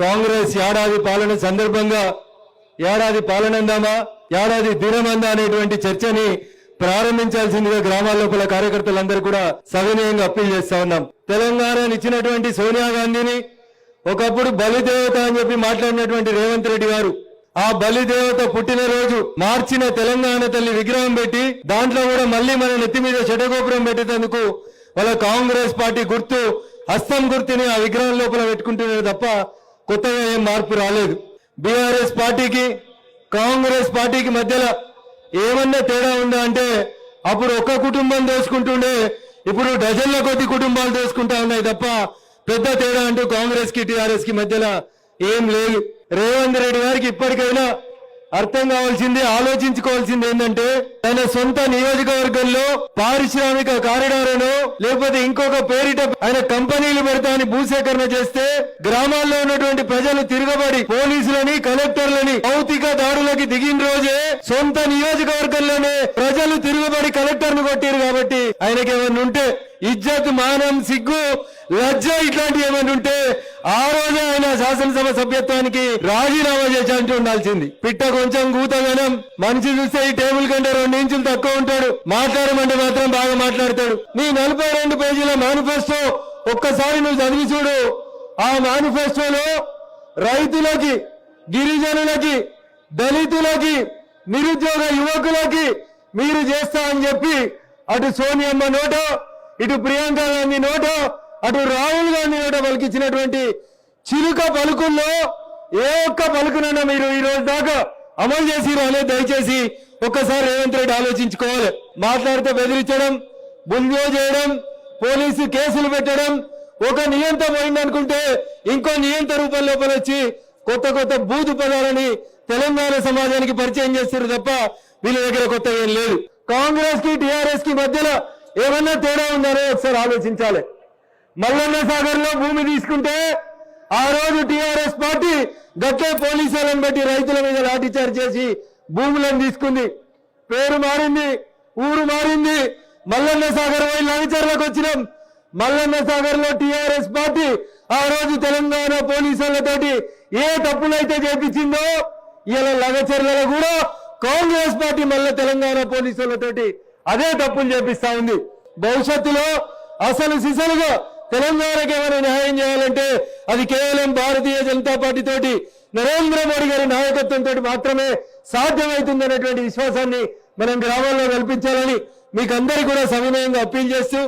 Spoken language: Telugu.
కాంగ్రెస్ ఏడాది పాలన సందర్భంగా ఏడాది పాలనందామా ఏడాది దినమందా అనేటువంటి చర్చని ప్రారంభించాల్సిందిగా గ్రామాల లోపల కార్యకర్తలందరూ కూడా సవినయంగా అప్పీల్ చేస్తా ఉన్నాం. తెలంగాణ ఇచ్చినటువంటి సోనియా గాంధీని ఒకప్పుడు బలిదేవత అని చెప్పి మాట్లాడినటువంటి రేవంత్ రెడ్డి గారు ఆ బలిదేవత పుట్టినరోజు మార్చిన తెలంగాణ తల్లి విగ్రహం పెట్టి దాంట్లో కూడా మళ్ళీ మన నెత్తి మీద చెడగోపురం పెట్టేందుకు వాళ్ళ కాంగ్రెస్ పార్టీ గుర్తు హస్తం గుర్తుని ఆ విగ్రహం లోపల పెట్టుకుంటున్నారు తప్ప కొత్తగా ఏం మార్పు రాలేదు. బీఆర్ఎస్ పార్టీకి కాంగ్రెస్ పార్టీకి మధ్యలో ఏమన్నా తేడా ఉందా అంటే అప్పుడు ఒక్క కుటుంబం దోసుకుంటుండే ఇప్పుడు డజన్ల కొద్ది కుటుంబాలు దోసుకుంటా ఉన్నాయి తప్ప పెద్ద తేడా అంటూ కాంగ్రెస్కి టిఆర్ఎస్కి మధ్యలో ఏం లేదు. రేవంత్ రెడ్డి గారికి ఇప్పటికైనా అర్థం కావాల్సింది ఆలోచించుకోవాల్సింది ఏంటంటే తన సొంత నియోజకవర్గంలో పారిశ్రామిక కారిడార్ను లేకపోతే ఇంకొక పేరిట ఆయన కంపెనీలు పెడతా అని భూసేకరణ చేస్తే గ్రామాల్లో ఉన్నటువంటి ప్రజలు తిరగబడి పోలీసులని కలెక్టర్లని భౌతిక దాడులకి దిగిన రోజే సొంత నియోజకవర్గంలోనే ప్రజలు తిరుగుబడి కలెక్టర్ను కొట్టారు కాబట్టి ఆయనకి ఏమైనా ఉంటే ఇజ్జత్ మానం సిగ్గు లజ్జ ఇట్లాంటివి ఏమైనా ఉంటే ఆ రోజే ఆయన శాసనసభ సభ్యత్వానికి రాజీనామా చేసి ఉండాల్సింది. పిట్ట కొంచెం కూతగనం మనిషి చూస్తే ఈ టేబుల్ కంటే రెండు ఇంచులు తక్కువ ఉంటాడు. మాట్లాడమంటే మాత్రం బాగా మాట్లాడతాడు. నీ నలభై రెండు పేజీల మేనిఫెస్టో ఒక్కసారి నువ్వు చదివి చూడు. ఆ మేనిఫెస్టోలో రైతులకి గిరిజనులకి దళితులకి నిరుద్యోగ యువకులకి మీరు చేస్తా అని చెప్పి అటు సోనియమ్మ నోటో ఇటు ప్రియాంక గాంధీ నోటో అటు రాహుల్ గాంధీ నోటో పలికించినటువంటి చిలుక పలుకుల్లో ఏ ఒక్క పలుకునన్నా మీరు ఈ రోజు దాకా అమలు చేసి రాలే దయచేసి ఒక్కసారి రేవంత్ రెడ్డి ఆలోచించుకోవాలి. మాట్లాడితే బెదిరించడం బుల్యో చేయడం పోలీసు కేసులు పెట్టడం ఒక నియంత పోయిందనుకుంటే ఇంకో నియంత రూపం లోపల వచ్చి కొత్త కొత్త బూతు పదాలని తెలంగాణ సమాజానికి పరిచయం చేస్తారు తప్ప వీళ్ళ దగ్గర కొత్త ఏం లేదు. కాంగ్రెస్కి టిఆర్ఎస్కి మధ్యలో ఏమన్నా తేడా ఉందనే ఒకసారి ఆలోచించాలి. మల్లన్న సాగర్లో భూమి తీసుకుంటే ఆ రోజు టిఆర్ఎస్ పార్టీ గట్లే పోలీసులను బట్టి రైతుల మీద లాఠీచార్జ్ చేసి భూములను తీసుకుంది. పేరు మారింది ఊరు మారింది. మల్లన్న సాగర్ పోయి లవిచర్లకు వచ్చినాం. మల్లన్న సాగర్లో టిఆర్ఎస్ పార్టీ ఆ రోజు తెలంగాణ పోలీసులతోటి ఏ తప్పులైతే చేపించిందో ఇలా లగచర్లలో కూడా కాంగ్రెస్ పార్టీ మళ్ళీ తెలంగాణ పోలీసులతోటి అదే తప్పులు చేపిస్తా ఉంది. భవిష్యత్తులో అసలు సిసలుగా తెలంగాణకి ఏమైనా న్యాయం చేయాలంటే అది కేవలం భారతీయ జనతా పార్టీ తోటి నరేంద్ర మోడీ గారి నాయకత్వంతో మాత్రమే సాధ్యమవుతుందనేటువంటి విశ్వాసాన్ని మనం గ్రామాల్లో కల్పించాలని మీకు అందరికీ కూడా సవినయంగా అప్పీల్ చేస్తూ